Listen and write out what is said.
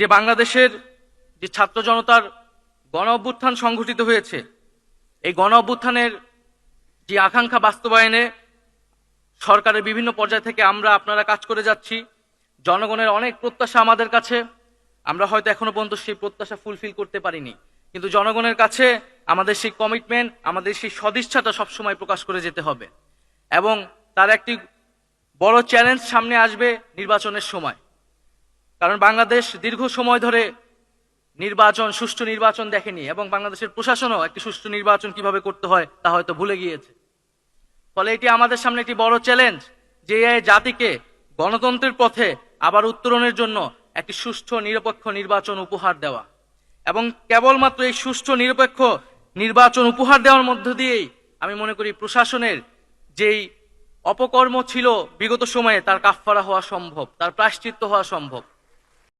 যে বাংলাদেশের যে ছাত্র জনতার গণ অভ্যুত্থান সংঘটিত হয়েছে, এই গণ অভ্যুত্থানের যে আকাঙ্ক্ষা বাস্তবায়নে সরকারের বিভিন্ন পর্যায় থেকে আমরা আপনারা কাজ করে যাচ্ছি, জনগণের অনেক প্রত্যাশা আমাদের কাছে, আমরা হয়তো এখনও পর্যন্ত সেই প্রত্যাশা ফুলফিল করতে পারিনি। কিন্তু জনগণের কাছে আমাদের সেই কমিটমেন্ট আমাদের সেই সদিচ্ছাটা সবসময় প্রকাশ করে যেতে হবে। এবং তার একটি বড় চ্যালেঞ্জ সামনে আসবে নির্বাচনের সময়। কারণ বাংলাদেশ দীর্ঘ সময় ধরে নির্বাচন, সুষ্ঠু নির্বাচন দেখেনি এবং বাংলাদেশের প্রশাসনও একটি সুষ্ঠু নির্বাচন কীভাবে করতে হয় তা হয়তো ভুলে গিয়েছে। ফলে এটি আমাদের সামনে একটি বড় চ্যালেঞ্জ যে জাতিকে গণতন্ত্রের পথে আবার উত্তরণের জন্য একটি সুষ্ঠু, নিরপেক্ষ নির্বাচন উপহার দেওয়া এবং কেবলমাত্র এই সুষ্ঠু, নিরপেক্ষ নির্বাচন উপহার দেওয়ার মধ্য দিয়েই আমি মনে করি প্রশাসনের যেই অপকর্ম ছিল বিগত সময়ে তার কাফফারা হওয়া সম্ভব, তার প্রায়শ্চিত্ত হওয়া সম্ভব।